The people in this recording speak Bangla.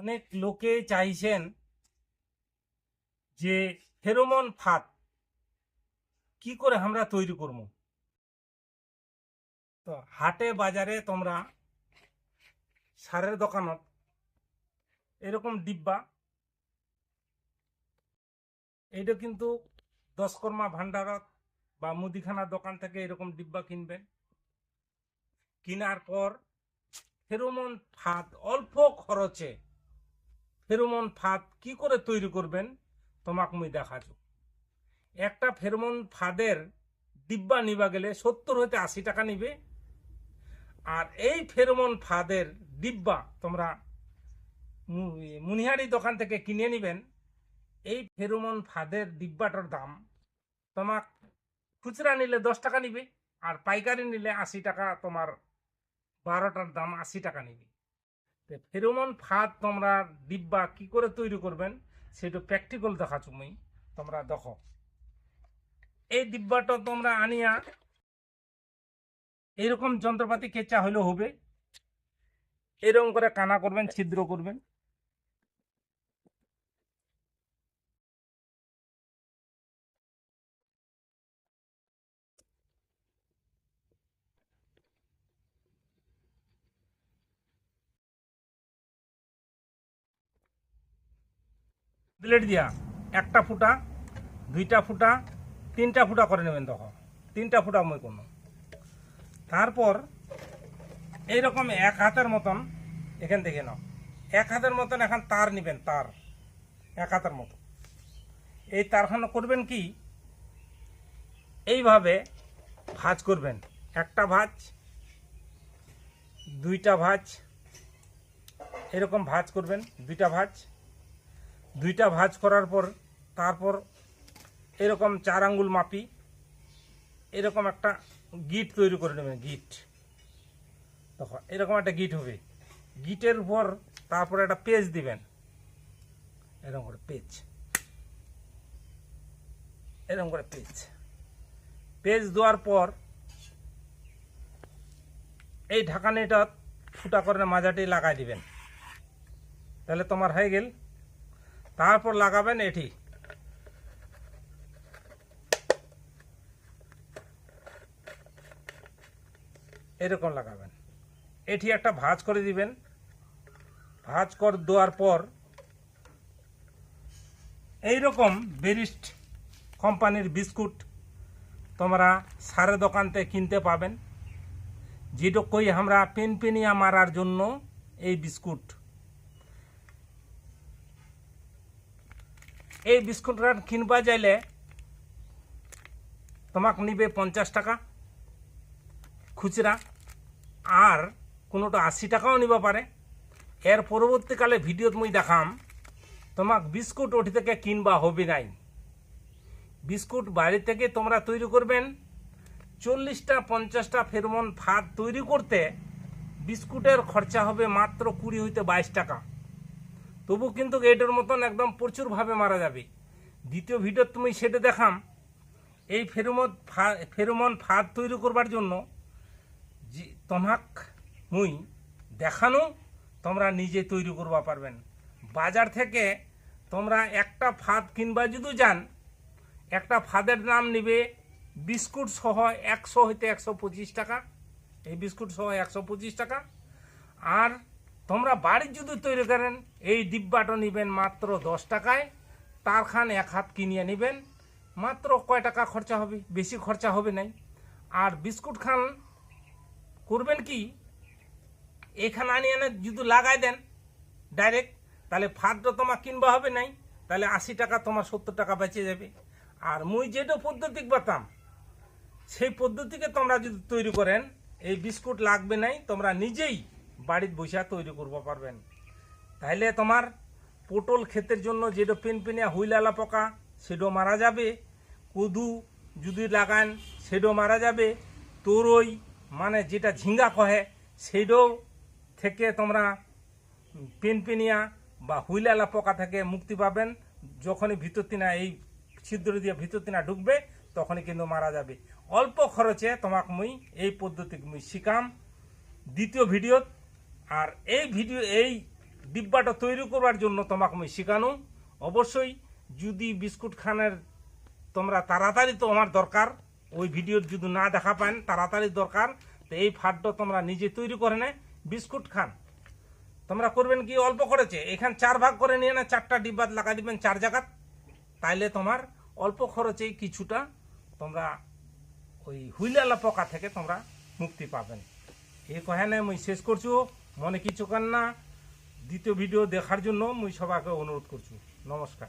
অনেক লোকে চাইছেন যে ফেরোমন ফাঁদ, কি করে আমরা তৈরি করব? তো হাটে বাজারে তোমরা সারের দোকানত এরকম ডিব্বা, এইটা কিন্তু দশকর্মা ভান্ডারত বা মুদিখানার দোকান থেকে এরকম ডিব্বা কিনবেন। কেনার পর ফেরোমন ফাঁদ অল্প খরচে ফেরোমন ফাঁদ কি করে তৈরি করবেন? তোমাক মুই দেখাছো একটা ফেরোমন ফাঁদের ডিব্বা নিবা গেলে সত্তর হইতে আশি টাকা নিবে। আর এই ফেরোমন ফাঁদের ডিব্বা তোমরা মুনিহারি দোকান থেকে কিনে নিবেন। এই ফেরোমন ফাঁদের ডিব্বাটার দাম তোমাক খুচরা নিলে দশ টাকা নিবে, আর পাইকারি নিলে আশি টাকা, তোমার বারোটার দাম আশি টাকা নিবে। ফেরোমন ফাঁদ তোমরা ডিব্বা কি করে তৈরি করবেন, সেটা প্র্যাকটিক্যাল দেখাচ্ছ মুই, তোমরা দেখো। এই ডিব্বাটা তোমরা আনিয়া এরকম যন্ত্রপাতি কেঁচা হলেও হবে। এরকম করে কানা করবেন, ছিদ্র করবেন। ব্লেড দিয়া। একটা ফুটা, দুইটা ফুটা, তিনটা ফুটা করে নেবেন দেখো। তিনটা ফুটা মই কোনো। তারপর এইরকম এক হাতের মতন এখান থেকে নাও। এক হাতের মতন এখন তার নেবেন, তার। এক হাতের মতো। এই তারখানা করবেন কি? এইভাবে ভাঁজ করবেন। একটা ভাঁজ, দুইটা ভাঁজ, এরকম ভাঁজ করবেন, দুইটা ভাঁজ। দুইটা ভাঁজ করার পর, তারপর এরকম চার আঙ্গুল মাপি, এরকম একটা গিট তৈরি করে নেবেন, গিট। দেখো, এরকম একটা গিট হবে। গিটের উপর তারপর একটা পেজ দিবেন। এরকম করে পেজ এরকম করে পেজ পেজ দেওয়ার পর এই ঢাকানিটা ফুটা করে মাজাটি লাগাই দিবেন। তাহলে তোমার হয়ে গেল তারপর লাগাবেন এটি। এরকম লাগাবেন। এটি একটা ভাজ করে দিবেন। ভাজ কর দেওয়ার পর এইরকম বেরিস্ট কোম্পানির বিস্কুট তোমরা সারে দোকানতে কিনতে পাবেন। যেটা কই আমরা পেনপেনিয়া মারার জন্য এই বিস্কুট এই বিস্কুটটা কিনবা যাইলে তোমাক নিবে পঞ্চাশ টাকা খুচরা, আর কোনোটা আশি টাকাও নিবা পারে। এর পরবর্তীকালে ভিডিওত মুই দেখাম, তোমাক বিস্কুট ওটি থেকে কিনবা হবে নাই। বিস্কুট বাড়ি থেকে তোমরা তৈরি করবেন, চল্লিশটা, পঞ্চাশটা ফেরমন ফাঁদ তৈরি করতে বিস্কুটের খরচা হবে মাত্র কুড়ি হইতে বাইশ টাকা। তবু কিন্তু এটার মতন একদম প্রচুরভাবে মারা যাবে। দ্বিতীয় ভিডিও তুমি সেটা দেখাম। এই ফেরোমন ফেরোমন ফাঁদ তৈরি করবার জন্য যে তোমাক মুই দেখানো তোমরা নিজে তৈরি করবা পারবেন। বাজার থেকে তোমরা একটা ফাঁদ কিনবা যদি যান, একটা ফাঁদের দাম নিবে বিস্কুট সহ একশো হইতে একশো পঁচিশ টাকা। এই বিস্কুট সহ একশো পঁচিশ টাকা। আর তোমরা বাড়ির যদি তৈরি করেন, এই ডিব্বাটা নিবেন মাত্র দশ টাকায়, তার খান এক হাত কিনিয়ে নেবেন, মাত্র কয় টাকা খরচা হবে? বেশি খরচা হবে নাই। আর বিস্কুট খান করবেন কি? এখানে আনিয়ে এনে যদি লাগাই দেন ডাইরেক্ট তাহলে ফাঁদটা তোমার কিনবা হবে নাই, তাহলে আশি টাকা, তোমার সত্তর টাকা বেঁচে যাবে। আর মুই যেটা পদ্ধতি বাতাম, সেই পদ্ধতিকে তোমরা যদি তৈরি করেন, এই বিস্কুট লাগবে নাই, তোমরা নিজেই বাড়িতে বসে তৈরি করব, পারবেন? তাইলে তোমার পটল ক্ষেতের জন্য যেটা পেনপেনিয়া হুইলালা পোকা সেটাও মারা যাবে। কদু যদি লাগান সেটাও মারা যাবে। তোরই মানে যেটা ঝিঙ্গা কহে সেটাও থেকে তোমরা পেনপেনিয়া বা হুইলালা পোকা থেকে মুক্তি পাবেন। যখনই ভিতর তিনা, এই ছিদ্র দিয়ে ভিতর তিনা ঢুকবে, তখনই কিন্তু মারা যাবে। অল্প খরচে তোমাক মুই এই পদ্ধতি মুই শিখাম। দ্বিতীয় ভিডিওত আর এই ভিডিও, এই ডিব্বাটা তৈরি করবার জন্য তোমাকে আমি শেখানো। অবশ্যই যদি বিস্কুট খানের তোমরা তাড়াতাড়ি তো আমার দরকার, ওই ভিডিও যদি না দেখা পান, তাড়াতাড়ি দরকার, তো এই ফাটটা তোমরা নিজে তৈরি করে নে, বিস্কুট খান। তোমরা করবেন কি, অল্প করেছে এখান চার ভাগ করে নিয়ে না, চারটা ডিব্বাত লাগা দিবেন চার জায়গাত, তাইলে তোমার অল্প খরচেই কিছুটা তোমরা ওই হুইলালা পোকা থেকে তোমরা মুক্তি পাবেন। এই কহেনে আমি শেষ করছু। মনে কিছু কান না। দ্বিতীয় ভিডিও দেখার জন্য মুই সবাইকে অনুরোধ করছি। নমস্কার।